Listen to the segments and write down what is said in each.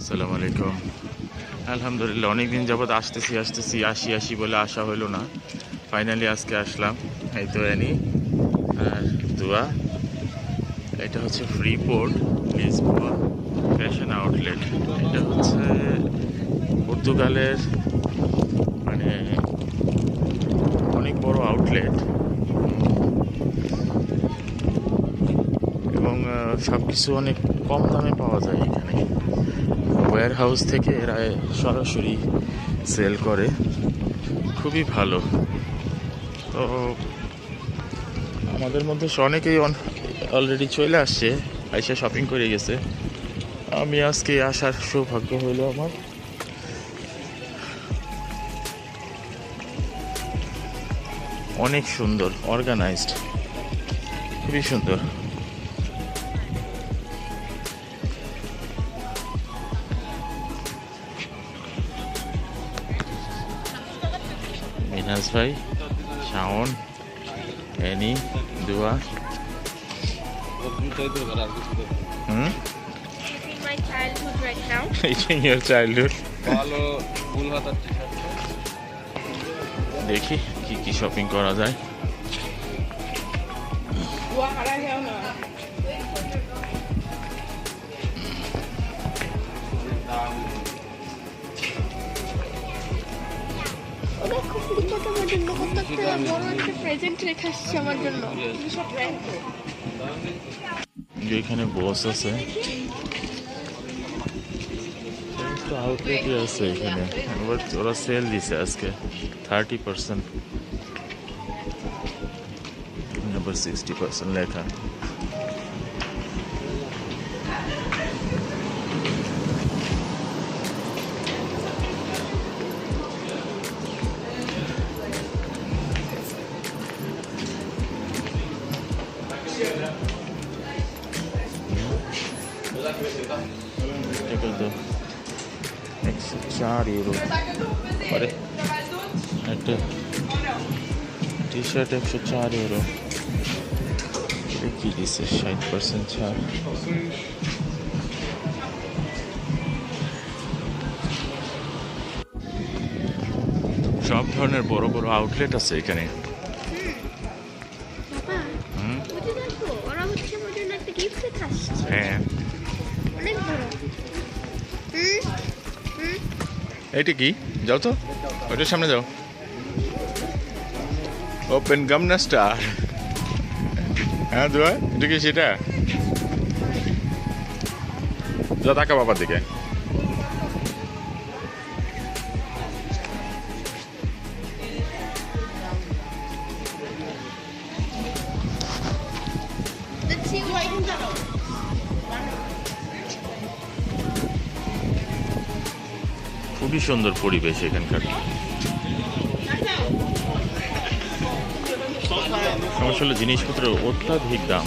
আসসালামু আলাইকুম। আলহামদুলিল্লাহ, অনেকদিন যাবৎ আসতেছি আসতেছি, আসি আসি বলে আসা হলো না। ফাইনালি আজকে আসলাম, এই তো এনি আর দুয়া, এটা হচ্ছে free port Lisboa fashion outlet এটা হচ্ছে পর্তুগালের মানে অনেক বড় আউটলেট এবং সব কিছু অনেক কম দামে পাওয়া যায় এখানে। ওয়্যার হাউস থেকে এরা সরাসরি সেল করে। খুবই ভালো। তো আমাদের মধ্যে অনেকেই অলরেডি চলে আসছে, আইসা শপিং করে গেছে। আমি আজকে আসার সৌভাগ্য হইল আমার। অনেক সুন্দর অর্গানাইজড খুবই সুন্দর। মিনাজ ভাই শাওন এনি দুয়া হুম childhood হাতার টি শার্ট দেখি কি কি শপিং করা যায়। ওরা খুব আমার জন্য কত একটা বড় একটা প্রেজেন্ট রেখে আসছে আমার জন্য। সব ব্র্যান্ড এখানে বস আছে। আউটলেটই আছে এখানে। এবার ওরা সেল দিছে আজকে। থার্টি পার্সেন্ট আবার সিক্সটি পার্সেন্ট লেখা। একটা একশো চার দিছে? ষাট পার্সেন্ট ছাড়। সব ধরনের বড় বড় আউটলেট আছে এখানে। হ্যাঁ। অনেক বড়। এইটা কি? যাও তো। ওইটার সামনে যাও। ওপেন গামনা স্টার হ্যাঁ দোয়া এটা কি সেটা? যা থাকা বাবার দিকে। খুবই সুন্দর পরিবেশ এখানকার। হলো জিনিসপত্রের অত্যাধিক দাম।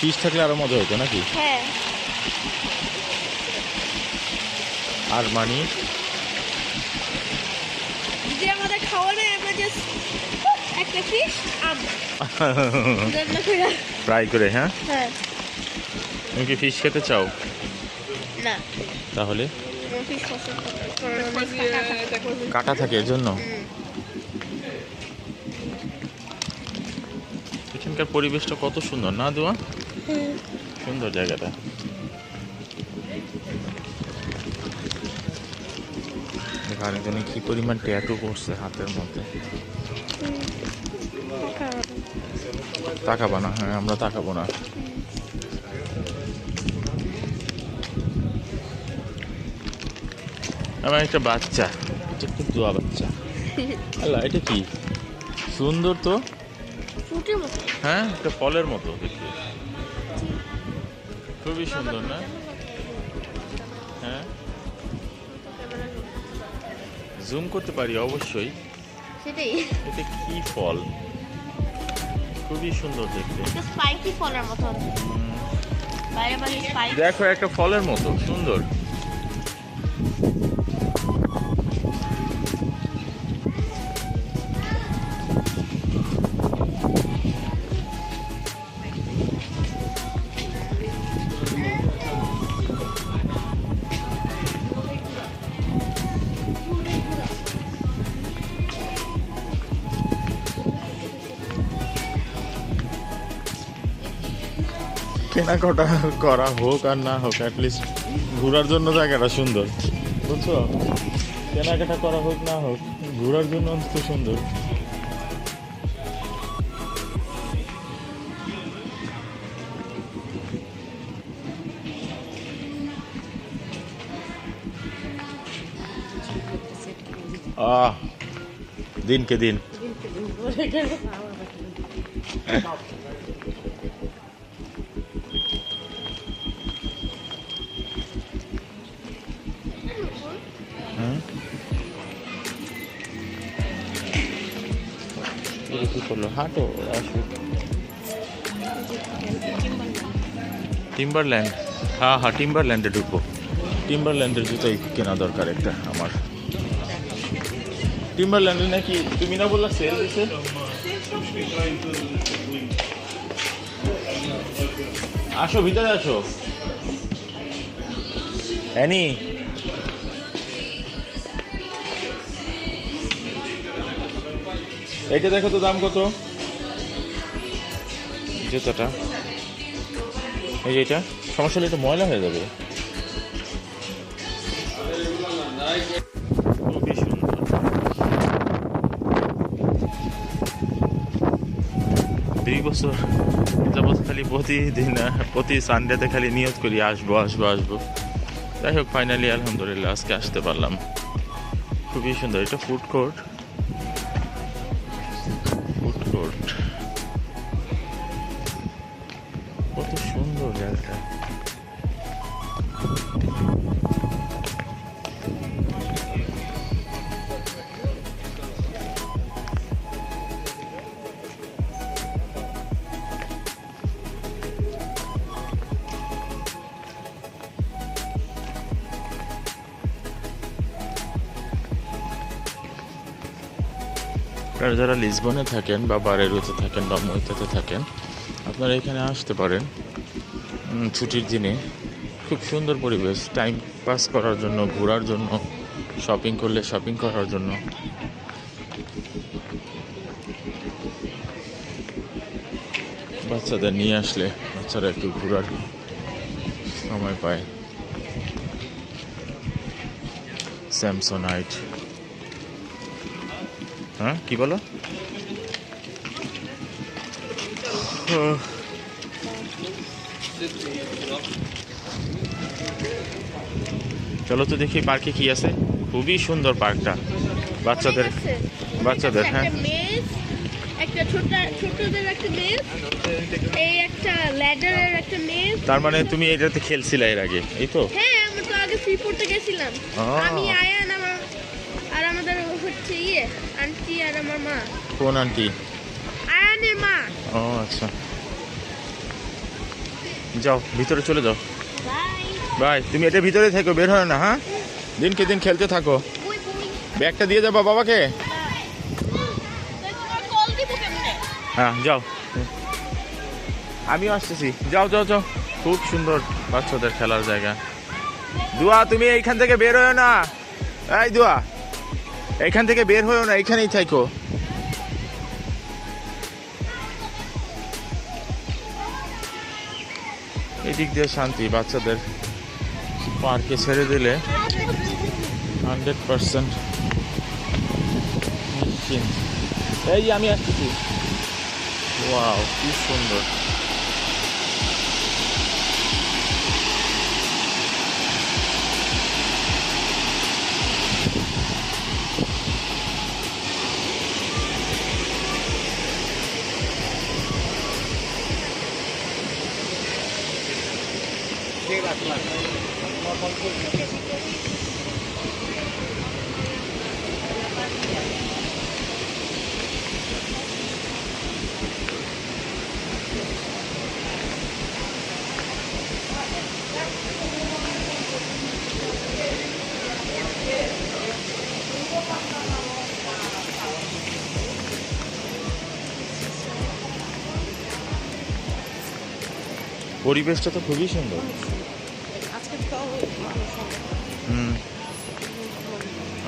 ফিস থাকলে আরও মজা হতো নাকি? হ্যাঁ। আর মানি যে আমাদের খাওয়াবে আমরা জাস্ট একটা ফিশ আম। করে ফ্রাই করে হ্যাঁ? হ্যাঁ। তুমি কি ফিশ খেতে চাও? না। তাহলে। কাটা থাকে এর জন্য? এখানকার পরিবেশটা কত সুন্দর না দোয়া সুন্দর জায়গাটা। দেখো আরেকজনে কি পরিমাণ ট্যাটু করছে হাতের মধ্যে? তাকাবো না হ্যাঁ আমরা তাকাবো না। আমার একটা বাচ্চা এটা খুব দোয়া বাচ্চা। আল্লাহ এটা কি? সুন্দর তো? হ্যাঁ একটা ফলের মতো দেখতে। খুবই সুন্দর না? জুম করতে পারি? অবশ্যই। সেটাই। এটা কি ফল? খুবই সুন্দর দেখতে। এটা স্পাইকি ফলের মতো বাইরে বাইরে স্পাইকি দেখো একটা ফলের মতো সুন্দর। কেনাকাটা করা হোক আর না হোক অ্যাটলিস্ট ঘোরার জন্য জায়গাটা সুন্দর। বুঝছ? কেনাকাটা করা হোক, না হোক, ঘোরার জন্য অন্তত সুন্দর। আহ দিনকে দিন। করল হাঁটো আসো। টিম্বারল্যান্ড হ্যাঁ হ্যাঁ টিম্বারল্যান্ডে ঢুকবো। টিম্বারল্যান্ডের জুতোই কেনা দরকার একটা আমার। টিম্বারল্যান্ডে নাকি তুমি না বললা সেল দিছে? আসো ভিতরে আসো। অ্যানি এটা দেখো তো দাম কত? জুতোটা। এই যে এটা, সমস্যা হলে এটা ময়লা হয়ে যাবে। খুবই সুন্দর দুই বছর, যাবৎ খালি প্রতিদিন, প্রতি সানডেতে খালি নিয়ত করি, আসব আসব আসব। যাই হোক ফাইনালি আলহামদুলিল্লাহ, আজকে আসতে পারলাম। খুবই সুন্দর, এটা ফুড কোর্ট আপনারা যারা লিসবনে থাকেন বা বারেরোতে থাকেন বা মইতাতে থাকেন, আপনারা এখানে আসতে পারেন ছুটির দিনে। খুব সুন্দর পরিবেশ টাইম পাস করার জন্য, ঘোরার জন্য শপিং করলে শপিং করার জন্য। বাচ্চাদের নিয়ে আসলে বাচ্চারা একটু ঘোরার সময় পায়। স্যামসোনাইট হ্যাঁ কি বলো? চলো তো দেখি পার্কে কি আছে। খুবই সুন্দর পার্কটা। বাচ্চাদের বাচ্চাদের, হ্যাঁ। তার মানে তুমি এটাতে খেলছিলে এর আগে এই তো? হ্যাঁ আমরা তো আগে ফ্রি পড়তে গেছিলাম আমি আয়ান আন্টি আর আমার মা। কোন আন্টি? আয়ানের মা। ও আচ্ছা। যাও ভিতরে চলে যাও। বাই তুমি এটা ভিতরে থেকো বের হয় না হ্যাঁ? দিনকে দিন খেলতে থাকো। ব্যাগটা দিয়ে যাবা বাবাকে? হ্যাঁ যাও। আমিও আসতেছি। যাও যাও যাও। খুব সুন্দর বাচ্চাদের খেলার জায়গা। দুয়া তুমি এইখান থেকে বের হয়েও না। এই দুয়া। এইখান থেকে বের হয়েও না এইখানেই থাকো এদিক দিয়ে শান্তি, বাচ্চাদের পার্কে ছেড়ে দিলে হান্ড্রেড পার্সেন্ট এই আমি আসতেছি। ওয়াও, কি সুন্দর। পরিবেশটা তো খুবই সুন্দর আজকে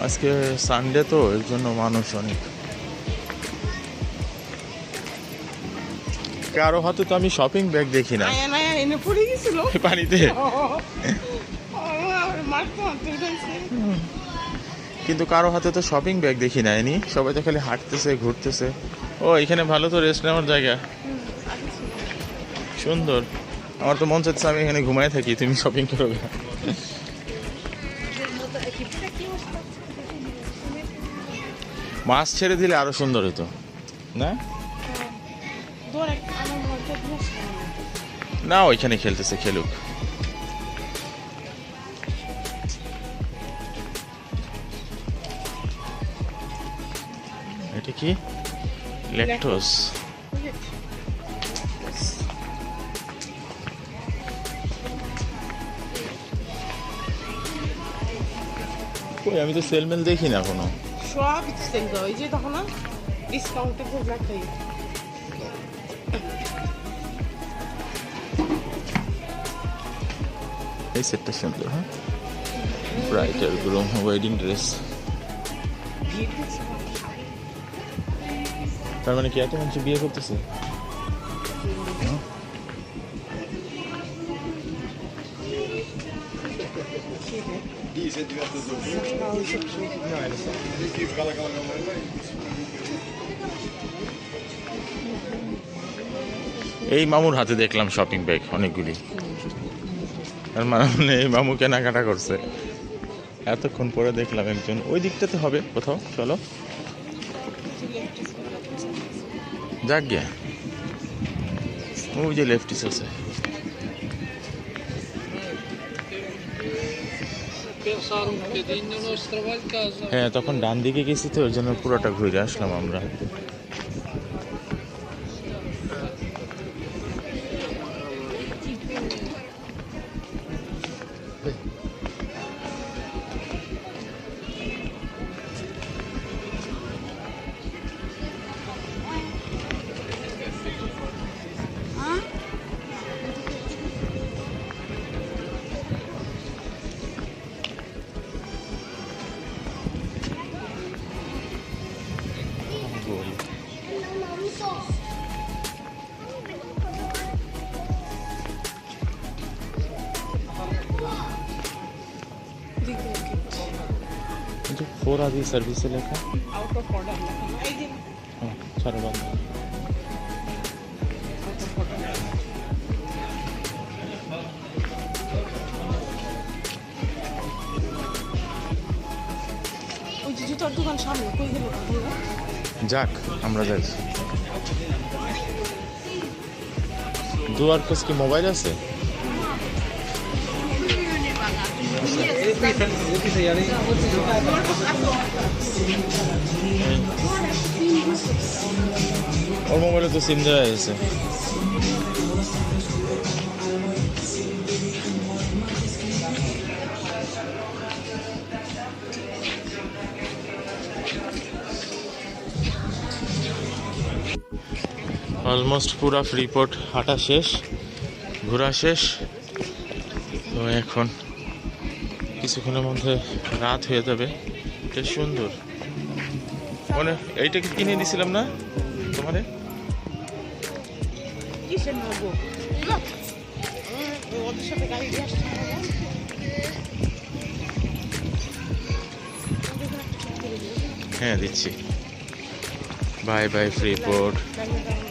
আজকে সানডে তো এর জন্য মানুষ অনেক। কারও হাতে তো আমি শপিং ব্যাগ দেখি না। এনে পড়ে গেছিল। পানিতে। কিন্তু কারও হাতে তো শপিং ব্যাগ দেখি না এনি। সবাই তো খালি হাঁটতেছে ঘুরতেছে। ও এখানে ভালো তো রেস্ট নেওয়ার জায়গা। সুন্দর। আমার তো মন চাচ্ছে আমি এখানে ঘুমায় থাকি তুমি শপিং করো। মাছ ছেড়ে দিলে আরও সুন্দর হতো। না? না ওইখানে খেলতেছে খেলুক। এটা কি? ল্যাকটোস কই আমি তো সেলমেল দেখি না কোনো সব দাও এই যে তখন ডিসকাউন্টে খুব রাখাই এই সেটটা সুন্দর হ্যাঁ? ব্রাইটার গ্রুম ওয়েডিং ড্রেস তার মানে কি এত মানুষ বিয়ে করতেছে? এই মামুর হাতে দেখলাম শপিং ব্যাগ অনেকগুলি। তার মানে এই মামু কেনাকাটা করছে। এতক্ষণ পরে দেখলাম একজন। ওই দিকটাতে হবে কোথাও, চলো। যাক গে। ওই যে লেফটিস আছে। হ্যাঁ তখন ডান দিকে গেছি তো ওই জন্য পুরোটা ঘুরে আসলাম আমরা। ফোর আদি সার্ভিসে লেখা? আউট অফ অর্ডার এই যে হ্যাঁ জুতার দোকান সামনে কই গেল? যাক আমরা যাচ্ছি দুয়ার কাছ কি মোবাইল আছে? ওর মোবাইলে তো সিম দেওয়া আছে অলমোস্ট পুরা ফ্রিপোর্ট হাঁটা শেষ, ঘোরা শেষ। তো এখন কিছুক্ষণের মধ্যে রাত হয়ে যাবে। এটা সুন্দর। মানে এইটাকে কিনে দিছিলাম না তোমারে? হ্যাঁ দিচ্ছি। বাই বাই ফ্রিপোর্ট দাঁড়িয়ে দাঁড়িয়ে